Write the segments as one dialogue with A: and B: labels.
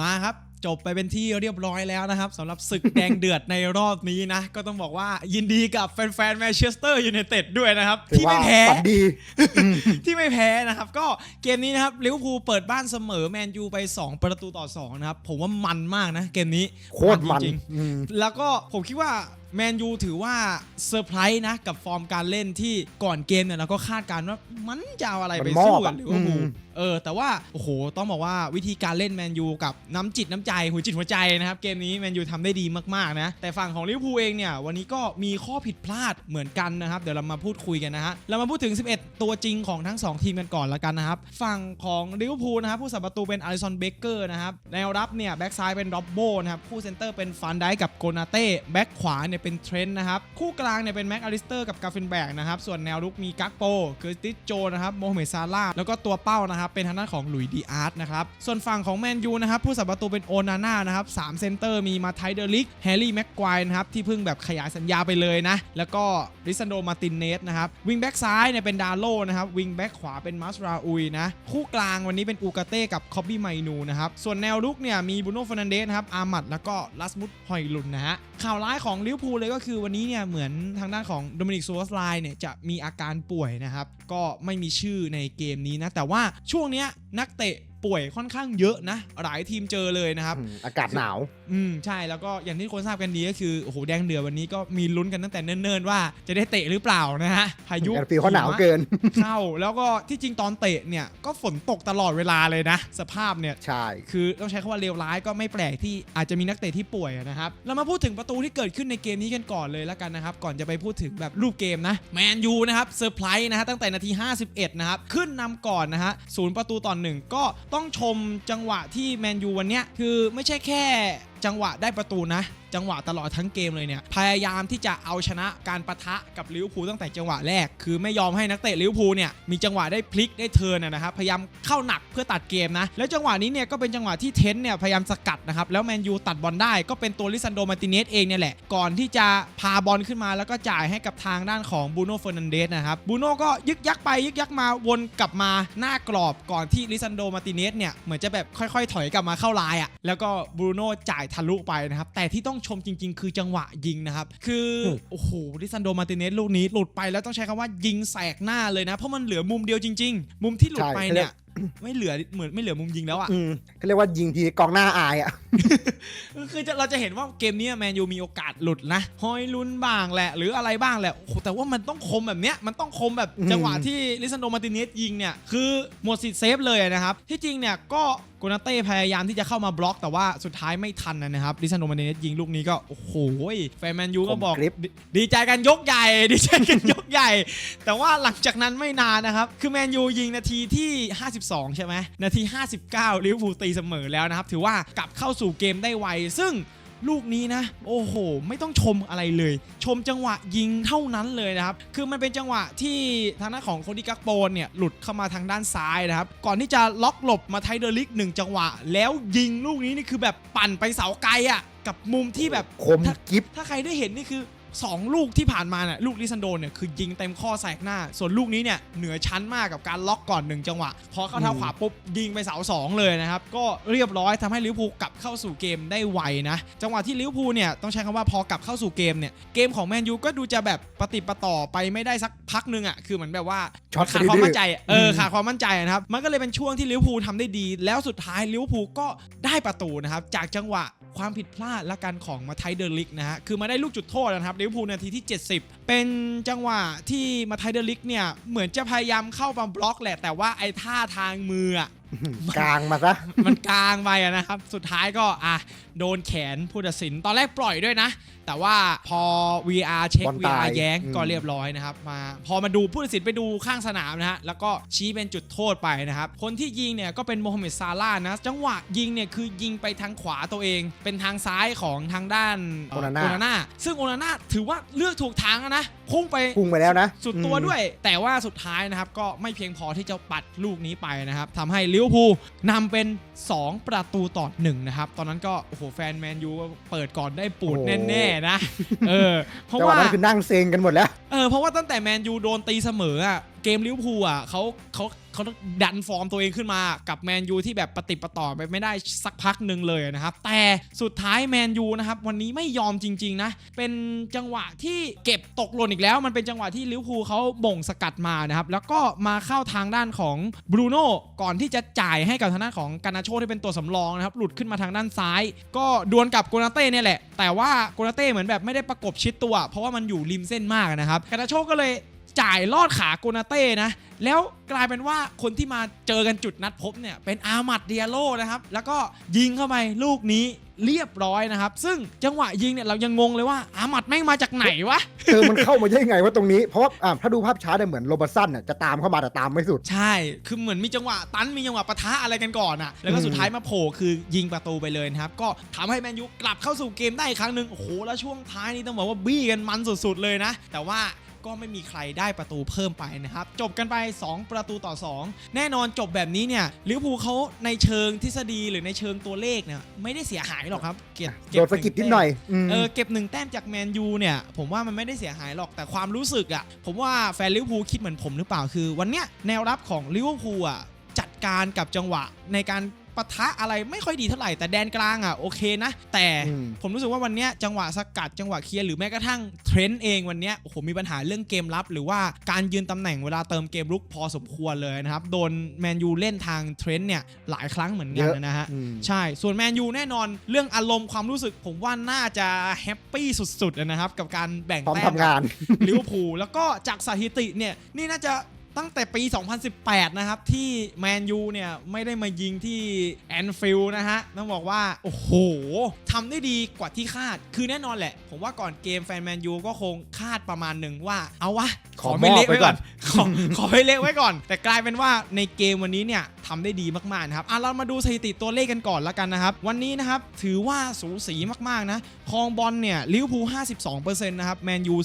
A: มาครับจบไปเป็นที่เรียบร้อยแล้วนะครับสำหรับศึกแดงเดือดในรอบนี้นะ ก็ต้องบอกว่ายินดีกับแฟนๆแมนเชสเตอร์ยูไนเต็ดด้วยนะครับ
B: ถือ
A: ที่
B: ว่า
A: ไม่แพ้
B: ฝันดี
A: ที่ไม่แพ้นะครับ ก็เกมนี้นะครับลิเวอร์พูลเปิดบ้านเสมอแมนยูไป 2 ประตูต่อ 2 นะครับ ผมว่ามันมากนะ เกมนี้
B: โคตรมัน
A: จริง
B: อืม
A: ๆแล้วก็ผมคิดว่าแมนยูถือว่าเซอร์ไพรส์นะ กับฟอร์มการเล่นที่ก่อนเกมเนี่ยเราก็คาดการณ์ว่ามันจะเอาอะไรไป
B: มันมอบ
A: สู้กับ
B: อะ
A: ลิเวอร์พูล
B: อืม
A: เออแต่ว่าโอ้โหต้องบอกว่าวิธีการเล่นแมนยูกับน้ำจิตน้ำใจหัวจิตหัวใจนะครับเกมนี้แมนยูทำได้ดีมากๆนะแต่ฝั่งของลิเวอร์พูลเองเนี่ยวันนี้ก็มีข้อผิดพลาดเหมือนกันนะครับเดี๋ยวเรามาพูดคุยกันนะฮะเรามาพูดถึง 11 ตัวจริงของทั้ง 2 ทีมกันก่อนล้วกันนะครับฝั่งของลิเวอร์พูลนะครับผู้สับประตูเป็นอลิซอนเบเกอร์นะครับแนวรับเนี่ยแบ็กซ้ายเป็นร็อบโบนะครับคู่เซนเตอร์เป็นฟันไดกับโกนาเต้แบ็กขวาเนี่ยเป็นเทรนต์นะครับคู่กลางเนี่ยเป็นแม็กอลิสเตอร์กับกาฟินแบกนะครับส่วนแนวรุกมีกักโปคือติสโจนะครับโมฮัมเหม็ดซาลาห์แล้วก็ตัวเป้านะครับเป็นทางด้านของหลุยดีอาร์ตนะครับส่วนฝั่งของแมนยูนะครับผู้สับประตูเป็นโอนาน่านะครับสามเซนเตอร์มีมาไทเดอริกแฮร์รี่แม็กควายนะครับที่เพิ่งแบบขยายสัญญาไปเลยนะแล้วก็ริซันโดมาตินเนสนะครับวิงแบ็กซ้ายเนี่ยเป็นดาโลนะครับวิงแบ็กขวาเป็นมัสราอุยนะคู่กลางวันนี้เป็นอูกาเต้กับคอบบี้ไมนูนะครับส่วนแนวรุกเนี่ยมีบูโน่ฟร์นันเดสครับอามัดแล้วก็ลัสมุดฮอยลุนนะฮะข่าวร้ายของลิเวอร์พูลเลยก็คือวันนี้เนี่ยเหมือนทางด้านของโดมินิกซูสไลน์เนี่ยจะมีอาการป่วยนะครับก็ไม่มีชื่อในเกมนี้นะแต่ว่าชช่วงเนี้ยนักเตะ ป่วยค่อนข้างเยอะนะ หลายทีมเจอเลยนะครับ
B: อืมอากาศหนาว
A: อืมใช่แล้วก็อย่างที่คนทราบกันดีก็คือโอ้โหแดงเดือดวันนี้ก็มีลุ้นกันตั้งแต่เนิ่นๆว่าจะได้เตะหรือเปล่านะฮะพายุ
B: แอนฟิลด์เขาหนาวเกิน
A: เข้าแล้วก็ที่จริงตอนเตะเนี่ยก็ฝนตกตลอดเวลาเลยนะ สภาพเนี่ย
B: ใช่
A: คือต้องใช้คำว่าเลวร้ายก็ไม่แปลกที่อาจจะมีนักเตะที่ป่วยนะครับเรามาพูดถึงประตูที่เกิดขึ้นในเกมนี้กันก่อนเลยแล้วกันนะครับก่อนจะไปพูดถึงแบบรูปเกมนะแมนยูนะครับเซอร์ไพรส์นะฮะตั้งแต่นาที 51 นะครับขึ้นนำก่อนนะฮะศูนย์ประตูต่อหนึ่งก็ต้องชมจังหวะที่แมนยูวันเนี้ยคือไม่ใช่แค่จังหวะได้ประตูนะ จังหวะตลอดทั้งเกมเลยเนี่ยพยายามที่จะเอาชนะการประทะกับลิเวอร์พูลตั้งแต่จังหวะแรก คือไม่ยอมให้นักเตะลิเวอร์พูลเนี่ยมีจังหวะได้พลิกได้เทิร์นนะนะครับพยายามเข้าหนักเพื่อตัดเกมนะแล้วจังหวะนี้เนี่ยก็เป็นจังหวะที่เทนต์เนี่ยพยายามสกัดนะครับแล้วแมนยูตัดบอลได้ก็เป็นตัวลิซันโดมาร์ติเนสเองเนี่ยแหละก่อนที่จะพาบอลขึ้นมาแล้วก็จ่ายให้กับทางด้านของบูโน่เฟอร์นันเดสนะครับบูโน่ก็ยึกยักไปยึกยักมาวนกลับมาหน้ากรอบก่อนที่ลิซันโดมาร์ติเนสเนี่ยเหมือนจะแบบค่อยๆ ถอยกลับมาเข้าลายอะแล้วก็บูโน่จ่ายทะลุไปนะครับแต่ที่ต้องชมจริง ๆ คือจังหวะยิงนะครับ คือโอ้โหลิซันโดมาร์ติเนสลูกนี้หลุดไปแล้วต้องใช้คำว่ายิงแสกหน้าเลยนะ เพราะมันเหลือมุมเดียวจริง ๆ มุมที่หลุดไปเนี่ย ไม่เหลือเหมือนไม่เหลือมุมยิงแล้วอะ
B: อืมเขาเรียกว่ายิงทีกองหน้าอายอะ
A: คือจะเราจะเห็นว่าเกมนี้แมนยูมีโอกาสหลุดนะฮอยลุนบ้างแหละ หรืออะไรบ้างแหละโอ้โหแต่ว่ามันต้องคมแบบเนี้ยมันต้องคมแบบ
B: อืม
A: จังหวะที่ลิซันโดมาร์ติเนสยิงเนี่ยคือหมดสิทธิ์เซฟเลยนะครับ ที่จริงเนี่ยก็โกนาเต้พยายามที่จะเข้ามาบล็อก แต่ว่าสุดท้ายไม่ทันนะครับลิซันโดมาร์ติเนสยิงลูกนี้ก็โอ้โหแฟนแมนยูก็บอก
B: ผมคลิป
A: ดีดีใจกันยกใหญ่ดีใจกันยกใหญ่ แต่ว่าหลังจากนั้นไม่นานนะครับคือแมนยูยิงนาทีที่52 ใช่ไหมนาที 59ลิเวอร์พูลตีเสมอแล้วนะครับ ถือว่ากลับเข้าสู่เกมได้ไว ซึ่งลูกนี้นะ โอ้โห ไม่ต้องชมอะไรเลย ชมจังหวะยิงเท่านั้นเลยนะครับ คือมันเป็นจังหวะที่ทางด้านของโคดิกักโปนเนี่ย หลุดเข้ามาทางด้านซ้ายนะครับ ก่อนที่จะล็อกหลบมาไทเดอร์ลิกหนึ่งจังหวะ แล้วยิงลูกนี้นี่คือแบบปั่นไปเสาไกลอะ่ะกับมุมที่แบบ
B: คมกิฟ
A: ถ้าใครได้เห็นนี่คือ 2 ลูกที่ผ่านมาเนี่ยลูกลิซันโดเนี่ยคือยิงเต็มข้อแสกหน้า ส่วนลูกนี้เนี่ยเหนือชั้นมากกับการล็อกก่อน 1 จังหวะ พอเข้าเท้า
B: อืม
A: ขวาปุ๊บยิงไปเสา 2 เลยนะครับ ก็เรียบร้อยทำให้ลิเวอร์พูลกลับเข้าสู่เกมได้ไวนะ จังหวะที่ลิเวอร์พูลเนี่ยต้องใช้คำว่าพอกลับเข้าสู่เกมเนี่ยเกมของแมนยูก็ดูจะแบบปฏิปต่อไปไม่ได้สักพักหนึงอะคือเหมือนแบบว่า
B: ช็อต
A: ขาดความมั่นใจอะเออ
B: อืม
A: ขาดความมั่นใจนะครับมันก็เลยเป็นช่วงที่ลิเวอร์พูลทำได้ดี แล้วสุดท้ายลิเวอร์พูลก็ได้ประตูนะครับจากจังหวะ ความผิดพลาดและการของมาไทเดอร์ลิกนะฮะคือมาได้ลูกจุดโทษนะครับลิเวอร์พูลนาทีที่ 70 เป็นจังหวะที่มาไทเดอร์ลิกเนี่ยเหมือนจะพยายามเข้ามบล็อกแหละแต่ว่าไอ้ท่าทางมืออะ
B: กลางมาซะ
A: มันกลางไปอะนะครับ สุดท้ายก็อะโดนแขนผู้ตัดสิน ตอนแรกปล่อยด้วยนะ แต่ว่าพอ VR เช็ค
B: บอลตาย
A: VR แย้ง
B: อืม
A: ก็เรียบร้อยนะครับมาพอมาดูผู้ตัดสินไปดูข้างสนามนะฮะแล้วก็ชี้เป็นจุดโทษไปนะครับ คนที่ยิงเนี่ยก็เป็นโมฮัมเหม็ดซาลาห์นะจังหวะยิงเนี่ยคือยิงไปทางขวาตัวเอง เป็นทางซ้ายของทางด้าน
B: โอนาน่า
A: โอนาน่าซึ่งโอนาน่าถือว่าเลือกถูกทางแล้วนะพุ่งไป
B: พุ่งไปแล้วนะ
A: สุดตัว
B: อืม
A: ด้วยแต่ว่าสุดท้ายนะครับก็ไม่เพียงพอที่จะปัดลูกนี้ไปนะครับทำให้ลิเวอร์พูลนำเป็น 2 ประตูต่อหนึ่งนะครับ ตอนนั้นก็โอ้โหแฟนแมนยูก็เปิดก่อนได้ปูดแน่ๆนะ เออ เพราะ
B: จังหวะ
A: ว่า
B: นั้นคือนั่งเซงกันหมดแล้ว
A: เออ เพราะว่าตั้งแต่แมนยูโดนตีเสมออะ เกมลิเวอร์พูลอะเขาเขาเขาดันฟอร์มตัวเองขึ้นมากับแมนยูที่แบบปฏิปต่อไปไม่ได้สักพักหนึ่งเลยนะครับ แต่สุดท้ายแมนยูนะครับวันนี้ไม่ยอมจริง ๆ นะ เป็นจังหวะที่เก็บตกหล่นอีกแล้ว มันเป็นจังหวะที่ลิเวอร์พูลเขาบ่งสกัดมานะครับ แล้วก็มาเข้าทางด้านของบรูโน่ก่อนที่จะจ่ายให้กับทางด้านของกานาโชที่เป็นตัวสำรองนะครับหลุดขึ้นมาทางด้านซ้าย ก็ดวลกับโกนาเต้เนี่ยแหละ แต่ว่าโกนาเต้เหมือนแบบไม่ได้ประกบชิดตัว เพราะว่ามันอยู่ริมเส้นมากนะครับกานาโชก็เลย จ่ายลอดขาโกนาเต้นะ แล้วกลายเป็นว่าคนที่มาเจอกันจุดนัดพบเนี่ยเป็นอามัดเดียโลนะครับ แล้วก็ยิงเข้าไปลูกนี้เรียบร้อยนะครับ ซึ่งจังหวะยิงเนี่ยเรายังงงเลยว่าอามัดแม่งมาจากไหนวะ
B: เออมันเข้ามาได้ยังไงว่าตรงนี้ เพราะว่าอะถ้าดูภาพช้าเนี่ยเหมือนโรบัสสันน่ะจะตามเข้ามาแต่ตามไม่สุด
A: ใช่ คือเหมือนมีจังหวะตันมีจังหวะปะทะอะไรกันก่อนอะแล้วก็สุดท้ายมาโผล่คือยิงประตูไปเลยนะครับ ก็ทำให้แมนยูกลับเข้าสู่เกมได้อีกครั้งหนึ่งโอ้โห แล้วช่วงท้ายนี่ต้องบอกว่าบี้กันมันสุดๆเลยนะ แต่ว่า ก็ไม่มีใครได้ประตูเพิ่มไปนะครับจบกันไป 2 ประตูต่อ 2 แน่นอนจบแบบนี้เนี่ยลิเวอร์พูลเขาในเชิงทฤษฎีหรือในเชิงตัวเลขเนี่ยไม่ได้เสียหายหรอกครับเก็บเก็
B: โด
A: บ
B: นสะกิดนิดหน่อยอืม
A: เออเก็บหนึ่งแต้มจากแมนยูเนี่ยผมว่ามันไม่ได้เสียหายหรอกแต่ความรู้สึกอะ่ะผมว่าแฟนลิเวอร์พูลคิดเหมือนผมหรือเปล่าคือ วันเนี้ยแนวรับของลิเวอร์พูลอะจัดการกับจังหวะในการ ปะทะอะไรไม่ค่อยดีเท่าไหร่แต่แดนกลางอะโอเคนะ แต่
B: อืม
A: ผมรู้สึกว่าวันเนี้ยจังหวะสกัดจังหวะเคลียร์หรือแม้กระทั่งเทรนด์เองวันเนี้ยโอ้โหมีปัญหาเรื่องเกมรับ หรือว่าการยืนตำแหน่งเวลาเติมเกมรุกพอสมควรเลยนะครับโดนแมนยูเล่นทางเทรนด์เนี่ยหลายครั้งเหมือนกันนะฮะ
B: อืม
A: ใช่ส่วนแมนยูแน่นอนเรื่องอารมณ์ความรู้สึก ผมว่าน่าจะแฮปปี้สุดๆนะครับกับการแบ่ง
B: พร้อม
A: แต้ม
B: ทำงาน
A: ลิเวอร์พูลแล้วก็จากสถิติเนี่ยนี่น่าจะ ตั้งแต่ปี 2018 นะครับ ที่แมนยูเนี่ย ไม่ได้มายิงที่แอนฟิลด์นะฮะ ต้องบอกว่า โอ้โหทำได้ดีกว่าที่คาด คือแน่นอนแหละ ผมว่าก่อนเกมแฟนแมนยูก็คงคาดประมาณหนึ่งว่า เอาวะ ขอไม่เละไว้ก่อน ขอขอให้เละไว้ก่อน แต่กลายเป็นว่าในเกมวันนี้เนี่ย ทำได้ดีมากๆนะครับอะเรามาดูสถิติตัวเลขกันก่อนละกันนะครับ วันนี้นะครับถือว่าสูสีมากๆนะคองบอลเนี่ยลิเวอร์พูล52%นะครับแมนยู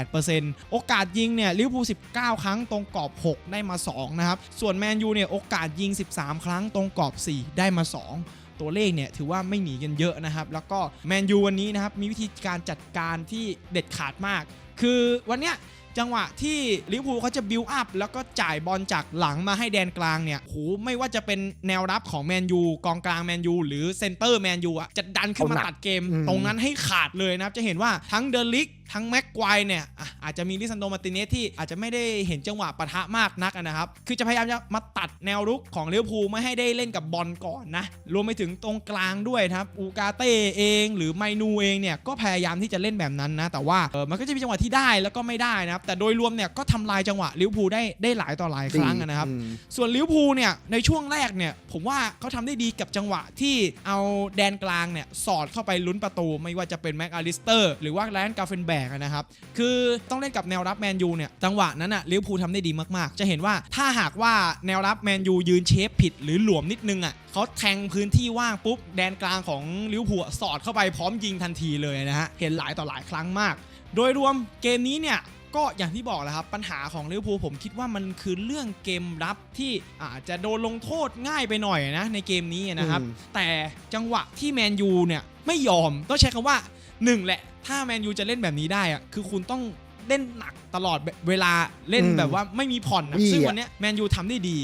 A: 48%โอกาสยิงเนี่ยลิเวอร์พูล19 ครั้งตรงกรอบ 6 ได้มา 2 นะครับ ส่วนแมนยูเนี่ยโอกาสยิง 13 ครั้งตรงกรอบ 4 ได้มา 2ตัวเลขเนี่ยถือว่าไม่หนีกันเยอะนะครับ แล้วก็แมนยูวันนี้นะครับ มีวิธีการจัดการที่เด็ดขาดมาก คือวันเนี้ย จังหวะที่ลิเวอร์พูลเขาจะบิวอัพแล้วก็จ่ายบอลจากหลังมาให้แดนกลางเนี่ยโหไม่ว่าจะเป็นแนวรับของแมนยูกองกลางแมนยูหรือเซนเตอร์แมนยูอะจะดันขึ้นมา
B: เอาหนัก
A: ตัดเกม
B: อืม
A: ตรงนั้นให้ขาดเลยนะครับจะเห็นว่าทั้งเดลิก ทั้งแม็กควายเนี่ยอะอาจจะมีลิซันโดมาร์ติเนสที่อาจจะไม่ได้เห็นจังหวะปะทะมากนักอะนะครับ คือจะพยายามจะมาตัดแนวรุกของลิเวอร์พูลไม่ให้ได้เล่นกับบอลก่อนนะ รวมไปถึงตรงกลางด้วยนะครับอูกาเต้เอง หรือไมนูเองเนี่ยก็พยายามที่จะเล่นแบบนั้นนะ แต่ว่าเออมันก็จะมีจังหวะที่ได้แล้วก็ไม่ได้นะครับ แต่โดยรวมเนี่ยก็ทำลายจังหวะลิเวอร์พูลได้ได้หลายต่อหลายครั้งอะนะครับ
B: อืม
A: ส่วนลิเวอร์พูลเนี่ยในช่วงแรกเนี่ยผมว่าเขาทำได้ดีกับจังหวะที่เอาแดนกลางเนี่ยสอดเข้าไปลุ้นประตู ไม่ว่าจะเป็นแม็กอาลิสเตอร์หรือว่าแลนกาเฟนแบกนะครับ คือต้องเล่นกับแนวรับแมนยูเนี่ยจังหวะนั้นอะลิเวอร์พูลทำได้ดีมากๆ จะเห็นว่าถ้าหากว่าแนวรับแมนยูยืนเชฟผิดหรือหลวมนิดนึงอะเขาแทงพื้นที่ว่างปุ๊บแดนกลางของลิเวอร์พูลอะสอดเข้าไปพร้อมยิงทันทีเลยนะฮะเห็นหลายต่อหลายครั้งมาก โดยรวมเกมนี้เนี่ยก็อย่างที่บอกแหละครับ ปัญหาของลิเวอร์พูลผมคิดว่ามันคือเรื่องเกมรับที่อาจจะโดนลงโทษง่ายไปหน่อยนะในเกมนี้นะครับ
B: อืม
A: แต่จังหวะที่แมนยูเนี่ยไม่ยอมต้องใช้คำว่า หนึ่งแหละ ถ้าแมนยูจะเล่นแบบนี้ได้อะคือคุณต้องเล่นหนักตลอดเวลาเล่น
B: อืม
A: แบบว่าไม่มีผ่อนนะ
B: บี้
A: ซึ่ง
B: อะ
A: วันเนี้ยแมนยูทำได้ดี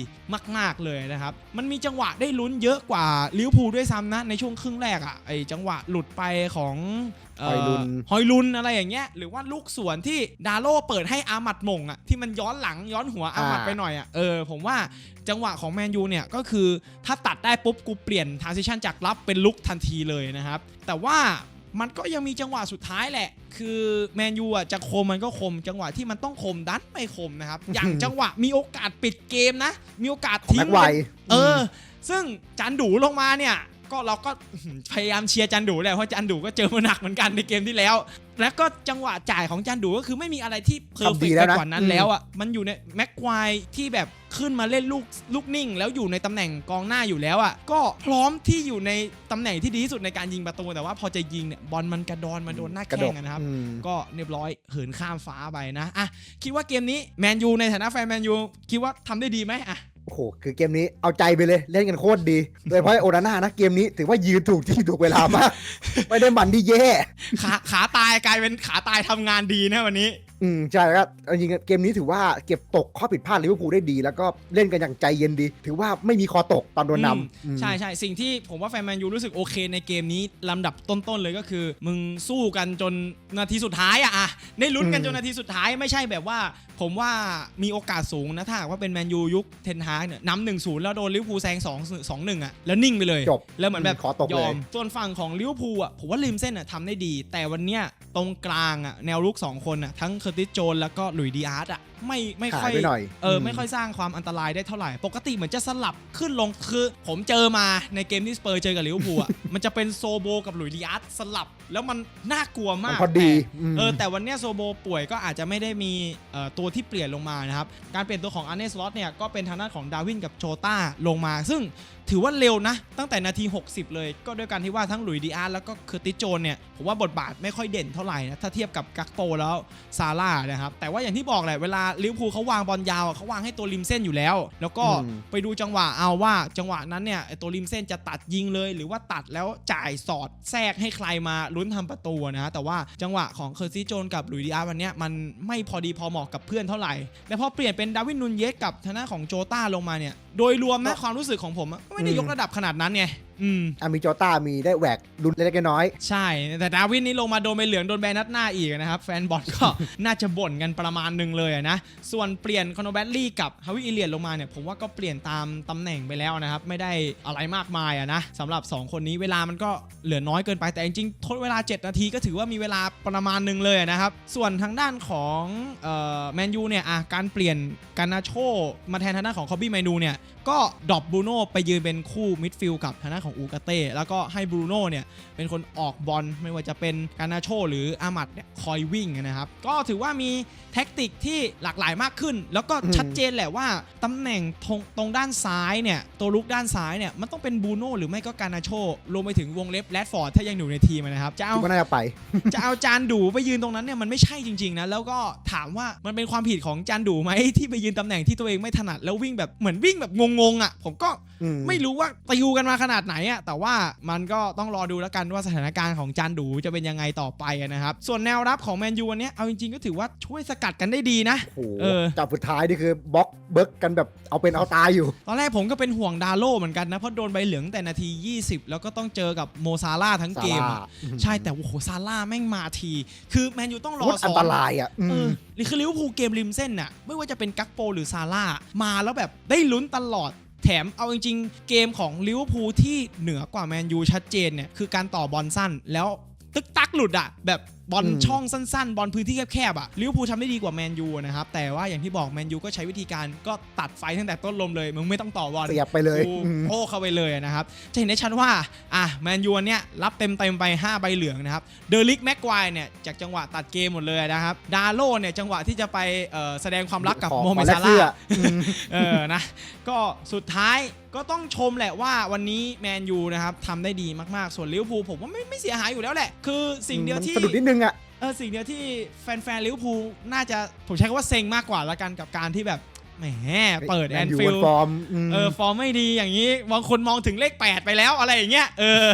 A: มาก ๆ เลยนะครับ มันมีจังหวะได้ลุ้นเยอะกว่าลิเวอร์พูลด้วยซ้ำนะ ในช่วงครึ่งแรกอะไอจังหวะหลุดไปของเฮ
B: อยลุน
A: ฮอยลุนอะไรอย่างเงี้ยหรือว่าลูกสวนที่ดาโลเปิดให้อามัดหมงอะที่มันย้อนหลังย้อนหัวอามัด
B: อ่า
A: ไปหน่อยอะเออผมว่าจังหวะของแมนยูเนี่ยก็คือถ้าตัดได้ปุ๊บกูเปลี่ยนทรานซิชันจากรับเป็นลุกทันทีเลยนะครับแต่ว่า มันก็ยังมีจังหวะสุดท้ายแหละ คือแมนยูอะจะคมมันก็คม จังหวะที่มันต้องคมดันไม่คมนะครับ อย่างจังหวะมีโอกาสปิดเกมนะ มีโอกาส
B: ของ
A: ทิ้
B: แม็
A: ง
B: กไว
A: เออ ซึ่งจันดูลงมาเนี่ย ก็เราก็พยายามเชียร์จันดูแหละเพราะจันดูก็เจอมาหนักเหมือนกันในเกมที่แล้ว แล้วก็จังหวะจ่ายของจันดูก็คือไม่มีอะไรที่เพอร์เฟ
B: ทำดี
A: ก
B: แล้ว
A: ไป
B: นะ
A: กว่านั้น
B: อืม
A: แล้วอะมันอยู่ในแม็กควายที่แบบขึ้นมาเล่นลูกลูกนิ่ง แล้วอยู่ในตำแหน่งกองหน้าอยู่แล้วอะก็พร้อมที่อยู่ในตำแหน่งที่ดีที่สุดในการยิงประตูแต่ว่าพอจะยิงเนี่ยบอลมันกระดอนมาโดนหน้าก
B: ระ
A: แข้
B: ด
A: ง
B: ก
A: อะนะครับ
B: อืม
A: ก็เรียบร้อยเหินข้ามฟ้าไปนะอะคิดว่าเกมนี้แมนยูในฐานะแฟนแมนยูคิดว่าทำได้ดีไหมอะ
B: โอ้โหคือเกมนี้เอาใจไปเลยเล่นกันโคตรดีโดยเฉพาะโอนาน่านะเกมนี้ถือว่ายืนถูกที่ถูกเวลามาก ไม่ได้มันที่แย่
A: ขาขาตายกลายเป็นขาตายทำงานดีนะวันนี้
B: อืมใช่ครับจริงๆเกมนี้ถือว่าเก็บตกข้อผิดพลาดลิเวอร์พูลได้ดี แล้วก็เล่นกันอย่างใจเย็นดี ถือว่าไม่มีคอตกตอนโดนนำอืม
A: ใช่ใช่สิ่งที่ผมว่าแฟนแมนยูรู้สึกโอเคในเกมนี้ลำดับต้นๆเลยก็คือ มึงสู้กันจนนาทีสุดท้ายอะอะได้ลุ้นกัน
B: อืม
A: จนนาทีสุดท้ายไม่ใช่แบบว่า ผมว่ามีโอกาสสูงนะถ้าหากว่าเป็นแมนยูยุคเทนฮากเนี่ยนำหนึ่งศูนย์แล้วโดนลิเวอร์พูลแซงสองสองหนึ่งอะแล้วนิ่งไปเลย
B: จบ
A: แล้วเหมือนแบบ
B: ขอตก
A: ย
B: เล
A: อยมส่วนฝั่งของลิเวอร์พูลอะผมว่าริมเส้นอะทำได้ดี แต่วันเนี้ย ตรงกลางอะแนวลุก2คนอะทั้งเคอร์ติสโจนแล้วก็หลุยดีอาร์ตอะ ไม่ไม่ค่อย
B: หายไปหน่อย
A: เอออ
B: ม
A: ไม่ค่อยสร้างความอันตรายได้เท่าไหร่ ปกติเหมือนจะสลับขึ้นลงคือ ผมเจอมาในเกมที่สเปอร์เจอกับลิเวอร์พูลอะมันจะเป็นโซโบกับหลุยส์ดีอาร์ตสลับ แล้วมันน่ากลัว
B: มั
A: มานก
B: พอดี
A: แต่
B: ม
A: เออแต่วันเนี้ยโซโบป่วยก็อาจจะไม่ได้มีเอ่อตัวที่เปลี่ยนลงมานะครับการเปลี่ยนตัวของอันเนสลอตเนี่ยก็เป็นทางด้านของดาวินกับโชต้าลงมา ซึ่งถือว่าเร็วนะ ตั้งแต่นาที 60 เลย ก็ด้วยการที่ว่าทั้งหลุยส์ดีอาร์แล้วก็เคอร์ติสโจนเนี่ย ผมว่าบทบาทไม่ค่อยเด่นเท่าไหร่นะ ถ้าเทียบกับกักโปแล้วซาร่านะครับ แต่ว่าอย่างที่บอกแหละ เวลาลิเวอร์พูลเขาวางบอลยาวอะเขาวางให้ตัวริมเส้นอยู่แล้ว แล้วก็
B: อืม
A: ไปดูจังหวะเอาว่า จังหวะนั้นเนี่ยไอ้ตัวริมเส้นจะตัดยิงเลย หรือว่าตัดแล้วจ่ายสอดแทรกให้ใครมาลุ้นทำประตูนะฮะแต่ว่าจังหวะของเคอร์ซิโจนกับหลุยส์ดีอาร์วันเนี้ยมันไม่พอดีพอเหมาะกับเพื่อนเท่าไหร่แต่พอเปลี่ยนเป็นดาวินนุนเยสกับทางด้านของโจต้าลงมาเนี่ยโดยรวมนะความรู้สึกของผมอะก็ไม่ได้ยกระดับขนาดนั้นไงอืม
B: อามีโจต้ามีได้แหวกรุนเล็กๆน้อย
A: ใช่ แต่ดาวินนี่ลงมาโดนใบเหลือง โดนแบนนัดหน้าอีกนะครับ แฟนบอลก็ น่าจะบ่นกันประมาณหนึ่งเลยอะนะ ส่วนเปลี่ยนคอนโนแบตลี่กับฮาวิอิเลียนลงมาเนี่ย ผมว่าก็เปลี่ยนตามตำแหน่งไปแล้วนะครับ ไม่ได้อะไรมากมายอะนะสำหรับ 2 คนนี้เวลามันก็เหลือน้อยเกินไปแต่จริงๆทดเวลา 7 นาทีก็ถือว่ามีเวลาประมาณหนึ่งเลยอะนะครับ ส่วนทางด้านของแมนยูเนี่ยอะการเปลี่ยนการนาโชมาแทนทางด้านของคอบบี้แมนูเนี่ยก็ดรอปบรูโน่ไปยืนเป็นคู่มิดฟิลด์กับทางด้านของอูกาเต้แล้วก็ให้บรูโน่เนี่ยเป็นคนออกบอลไม่ว่าจะเป็นการนาโชหรืออามัดเนี่ยคอยวิ่งนะครับ ก็ถือว่ามีแท็กติกที่หลากหลายมากขึ้น แล้วก็
B: อืม
A: ชัดเจนแหละว่าตำแหน่งตรงตรงด้านซ้ายเนี่ยตัวลุกด้านซ้ายเนี่ยมันต้องเป็นบรูโน่หรือไม่ก็การนาโชรวมไปถึงวงเล็บแรดฟอร์ดถ้ายังอยู่ในทีมนะครับจะ
B: ๆ
A: เอา
B: คิดว่าน่าจะไป
A: จะเอาจานดูไปยืนตรงนั้นเนี่ยมันไม่ใช่จริงๆนะแล้วก็ถามว่ามันเป็นความผิดของจานดูไหมที่ไปยืนตำแหน่งที่ตัวเองไม่ถนัดแล้ววิ่งแบบเหมือนวิ่งแบบงงๆอะผมก็
B: อืม
A: ไม่รู้ว่าติวกันมาขนาดไหนอะแต่ว่ามันก็ต้องรอดูแล้วกันว่าสถานการณ์ของจานดูจะเป็นยังไงต่อไปอะนะครับส่วนแนวรับของแมนยูวันเนี้ยเอาจริงๆก็ถือว่าช่วยสกัดกันได้ดีนะ
B: โอ้โห
A: เออ
B: จับสุดท้ายนี่คือบล็อกเบิร์กกันแบบเอาเป็นเอาตายอยู่
A: ตอนแรกผมก็เป็นห่วงดาโลเหมือนกันนะ เพราะโดนใบเหลืองแต่นาที 20 แล้วก็ต้องเจอกับโมซาร่าห์ทั้งเกมอะ
B: ซาร่าอืม
A: ใช่แต่โอ้โหซาร่าห์แม่งมาที คือแมนยูต้องรอ
B: โคตร
A: ซ้
B: อั
A: อนม
B: ตรายอะอื
A: เอ
B: ม
A: อหรือคือลิเวอร์พูลเกมริมเส้นน่ะไม่ว่าจะเป็นกักโปหรือซาร่ามาแล้วแบบได้ลุ้นตลอด แถมเอาจริงๆ เกมของลิเวอร์พูลที่เหนือกว่าแมนยูชัดเจนเนี่ยคือการต่อบอลสั้นแล้วตึกตักหลุดอะแบบบอล
B: อืม
A: ช่องสั้นๆ บอลพื้นที่แคบๆอะลิเวอร์พูลทำได้ดีกว่าแมนยูนะครับแต่ว่าอย่างที่บอกแมนยูก็ใช้วิธีการก็ตัดไฟตั้งแต่ต้นลมเลยมึงไม่ต้องต่อบอล
B: เสียบไปเลย
A: กู
B: อืม
A: โอ้เข้าไปเลยนะครับจะเห็นได้ชัดว่าอะแมนยูเนี่ยรับเต็มเต็มๆไป 5 ใบเหลืองนะครับเดลิกแม็กควายเนี่ยจากจังหวะตัดเกมหมดเลยนะครับดาโลเนี่ยจังหวะที่จะไปเอ่อแสดงความรักกับ
B: ขอ
A: โมฮัมเหม็ด
B: ขอแล
A: ซาก
B: เสื้
A: ร่า
B: ออืม
A: เออนะก็สุดท้ายก็ต้องชมแหละว่าวันนี้แมนยูนะครับทำได้ดีมากๆส่วนลิเวอร์พูลผมว่าไม่ไม่เสียหายอยู่แล้วแหละ คือสิ่งเดียวที่
B: มันสะดุดนิดนึงอะ
A: เออสิ่งเดียวที่แฟนๆลิเวอร์พูลน่าจะผมใช้คำว่าเซ็งมากกว่าละกันกับการที่แบบแหมเปิดแอน
B: ยู่
A: ฟิ
B: บ
A: ล
B: นฟอร์มม
A: เออฟอร์มไม่ดีอย่างนี้บางคนมองถึงเลข 8 ไปแล้วอะไรอย่างเงี้ยเออ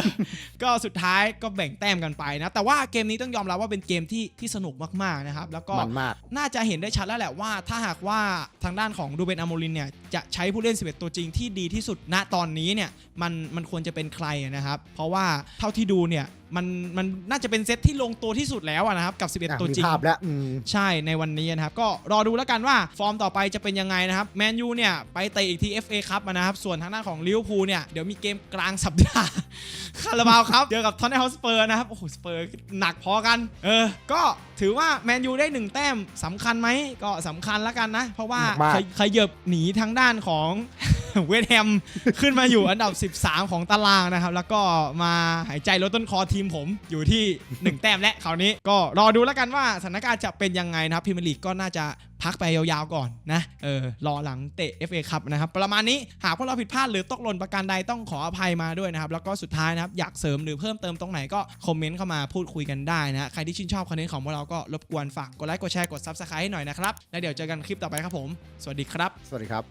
A: ก็สุดท้ายก็แบ่งแต้มกันไปนะ แต่ว่าเกมนี้ต้องยอมรับว่าเป็นเกมที่ที่สนุกมากๆนะครับ แล้วก็
B: มันมาก
A: น่าจะเห็นได้ชัดแล้วแหละว่า ถ้าหากว่าทางด้านของดูเบนอโมรินเนี่ยจะใช้ผู้เล่น 11 ตัวจริงที่ดีที่สุดณตอนนี้เนี่ยมันมันควรจะเป็นใครนะครับ เพราะว่าเท่าที่ดูเนี่ย มันมันน่าจะเป็นเซตที่ลงตัวที่สุดแล้วอะนะครับกับ
B: อะ
A: 11 ตัว
B: มี
A: จริง
B: ภาพแล้วอืม
A: ใช่ในวันนี้นะครับ ก็รอดูแล้วกันว่าฟอร์มต่อไปจะเป็นยังไงนะครับแมนยูเนี่ยไปเตะอีกที่ FA ครับนะครับ ส่วนทางด้านของลิเวอร์พูลเนี่ยเดี๋ยวมีเกมกลางสัปดาห์คาราบาวครับเจอกับทอนเนลฮอสเปอร์นะครับโอ้โหสเปอร์หนักพอกัน เออ ก็ถือว่าแมนยูได้หนึ่งแต้มสำคัญไหมก็สำคัญแล้วกันนะ เพราะว่า
B: มาก
A: ขยขยับหนีทางด้านของเวสต์แฮมขึ้นมาอยู่อันดับ 13 ของตารางนะครับ แล้วก็มาหายใจลดต้นคอทีมผมอยู่ที่ 1 แต้มและคราวนี้ก็รอดูแล้วกันว่าสถานการณ์จะเป็นยังไงนะครับพรีเมียร์ลีกก็น่าจะพักไปยาวๆก่อนนะเออรอหลังเตะ FA ครับนะครับ ประมาณนี้หากพวกเราผิดพลาดหรือตกหล่นประการใดต้องขออภัยมาด้วยนะครับ แล้วก็สุดท้ายนะครับ อยากเสริมหรือเพิ่มเติมตรงไหนก็คอมเมนต์เข้ามาพูดคุยกันได้นะ ใครที่ชื่นชอบคอนเทนต์ของพวกเราก็รบกวนฝากกดไลค์กดแชร์กด Subscribe ให้หน่อยนะครับ แล้วเดี๋ยวเจอกันคลิปต่อไปครับผม สวัสดีครับ
B: สวัสดีครับ